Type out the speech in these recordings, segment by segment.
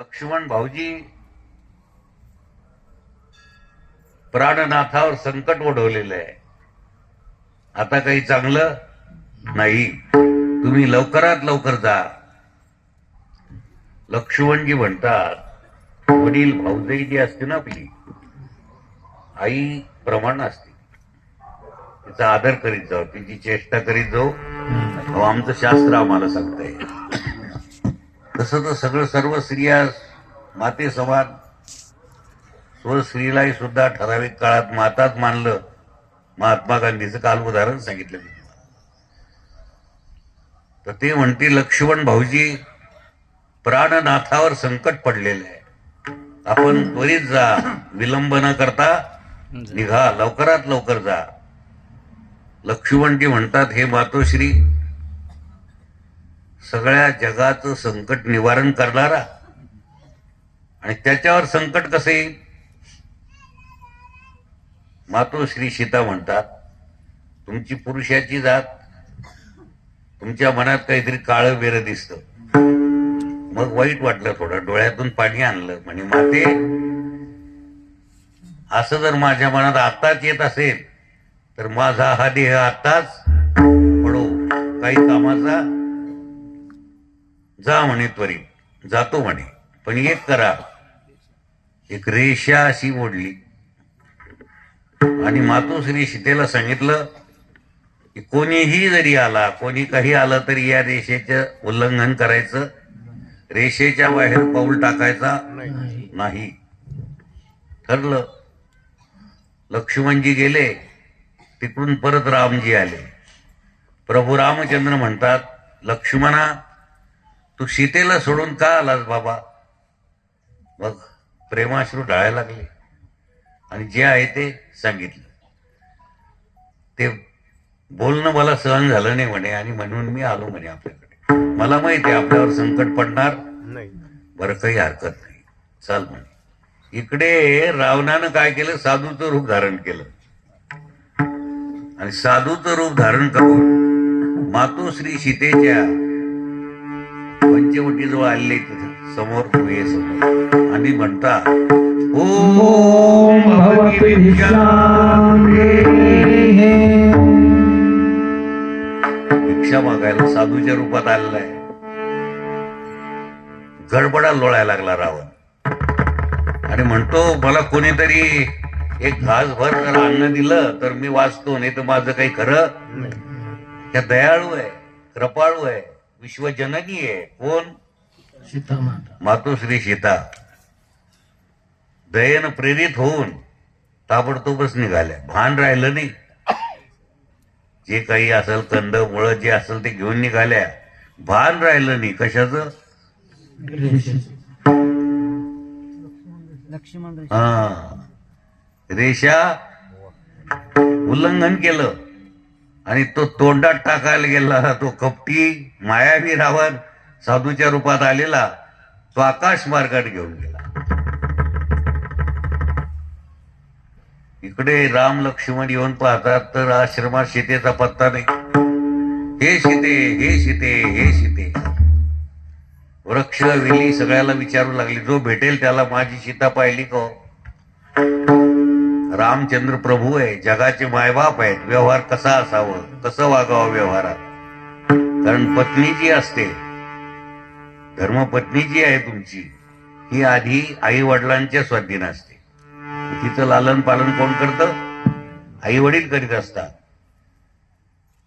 लक्ष्मण भाऊजी प्राणनाथावर संकट ओढवलेलं आहे. आता काही चांगलं नाही. तुम्ही लवकरात लवकर जा. लक्ष्मणजी म्हणतात वडील भाऊजाई जी असते ना आपली आई प्रमाण असते. तिचा आदर करीत जाऊ तिची चेष्टा करीत जाऊ. आमचं शास्त्र आम्हाला सांगतंय. तसं तर सगळं सर्व स्त्रिया माते समान स्व स्त्रीलाही सुद्धा ठराविक काळात माताच मानलं. महात्मा गांधीचं काल उदाहरण सांगितलं मी. तर ते म्हणते लक्ष्मण भाऊजी प्राणनाथावर संकट पडलेलं आहे. आपण त्वरित जा विलंब न करता निघा लवकरात लवकर जा. लक्ष्मणजी म्हणतात हे मातोश्री सगळ्या जगाचं संकट निवारण करणारा. आणि त्याच्यावर संकट कसं येईल? मातोश्री सीता म्हणतात तुमची पुरुषाची जात तुमच्या मनात काहीतरी काळं बेरं दिसत. मग वाईट वाटलं थोडं डोळ्यातून पाणी आणलं. म्हणे माते असं जर माझ्या मनात आत्ताच येत असेल तर माझा हा देह आत्ताच पडो. काही कामाचा जा म्हणे त्वरित. जातो म्हणे. पण एक करा. एक रेषा अशी ओढली आणि मातोश्री सीतेला सांगितलं की कोणीही जरी आला कोणी काही आलं तरी या रेषेचं उल्लंघन करायचं. रेषेच्या बाहेर पाऊल टाकायचा नाही. ठरलं. लक्ष्मणजी गेले. तिकडून परत रामजी आले. प्रभू रामचंद्र म्हणतात लक्ष्मणा तू सीतेला सोडून का आलास बाबा? मग प्रेमाश्रू ढाळायला लागले. आणि जे आहे ते सांगितलं. ते बोलणं मला सहन झालं नाही म्हणे आणि म्हणून मी आलो म्हणे आपल्याकडे. मला माहिती आहे आपल्यावर संकट पडणार नाही. बरं काही हरकत नाही. चाल म्हणे. इकडे रावणानं काय केलं? साधूचं रूप धारण केलं. आणि साधूचं रूप धारण करून मातोश्री सीतेच्या पंचवटीजवळ आले तिथं. समोर उभे समोर. आणि म्हणता ओम भगवती भिक्षा मागायला साधूच्या रूपात आलेला आहे. गडबडा लोळायला लागला रावण. आणि म्हणतो मला कोणीतरी एक घासभर जर अन्न दिलं तर मी वाचतो नाही तर माझं काही खरं त्या दयाळू आहे कृपाळू आहे. विश्वजननी आहे. कोण? सीता माता मातोश्री सीता. दयेनं प्रेरित होऊन ताबडतोबच निघाल्या. भान राहिलं नाही. जे काही असेल कंद मुळं जे असेल ते घेऊन निघाल्या. भान राहिलं नाही. कशाचं? लक्ष्मण हा. रेषा उल्लंघन केलं. आणि तो तोंडात टाकायला गेला तो कपटी मायावी रावण साधूच्या रूपात आलेला तो आकाश मार्गात घेऊन गेला. इकडे राम लक्ष्मण येऊन पाहतात तर आश्रमात सीतेचा पत्ता नाही. हे सीते हे सीते हे सीते. वृक्ष वेली सगळ्याला विचारू लागली जो भेटेल त्याला माझी सीता पाहिली का हो? रामचंद्र प्रभू आहे जगाचे मायबाप आहेत व्यवहार कसा असावं कसं वागावं व्यवहारात? कारण पत्नी जी असते धर्मपत्नी जी आहे तुमची ही आधी आई वडिलांच्या स्वाधीन असते. तिचं लालन पालन कोण करतं? आई वडील करीत असतात.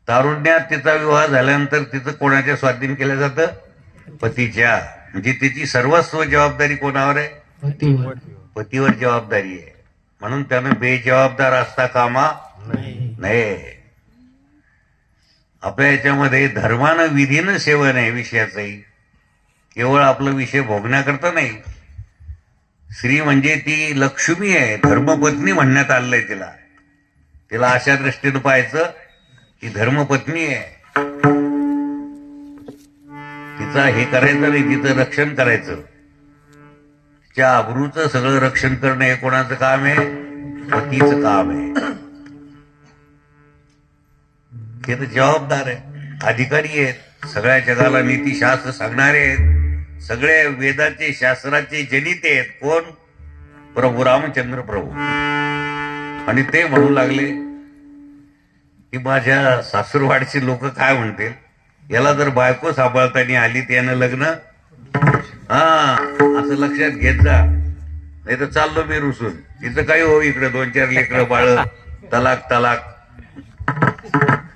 तारुण्यात तिचा विवाह झाल्यानंतर तिचं कोणाच्या स्वाधीन केलं जातं? पतीच्या. म्हणजे तिची सर्वस्व जबाबदारी कोणावर आहे? पतीवर. पतीवर जबाबदारी आहे. म्हणून त्यानं बेजबाबदार असता कामा? नाही. नाही. आपल्या याच्यामध्ये धर्मानं विधीनं सेवन आहे विषयाचंही. केवळ आपलं विषय भोगण्याकरता नाही. स्त्री म्हणजे ती लक्ष्मी आहे. धर्मपत्नी म्हणण्यात आलंय तिला. तिला अशा दृष्टीनं पाहायचं की धर्मपत्नी आहे. तिचा हे करायचं नाही तिचं रक्षण करायचं. त्या अब्रूचं सगळं रक्षण करणं हे कोणाचं काम आहे? पतीचं काम आहे. ते तर जबाबदार आहे. अधिकारी आहेत. सगळ्या जगाला नीतीशास्त्र सांगणारे आहेत. सगळे वेदाचे शास्त्राचे जनिते आहेत. कोण? प्रभू रामचंद्र प्रभू. आणि ते म्हणू लागले की माझ्या सासूरवाडचे लोक काय म्हणतील? याला जर बायको सांभाळताना आली त्यानं लग्न हा असं लक्षात घेत जा. नाही तर चाललो मी रुसून. तिथं काही हो इकडे दोन चार लेकरं बाळ. तलाक तलाक.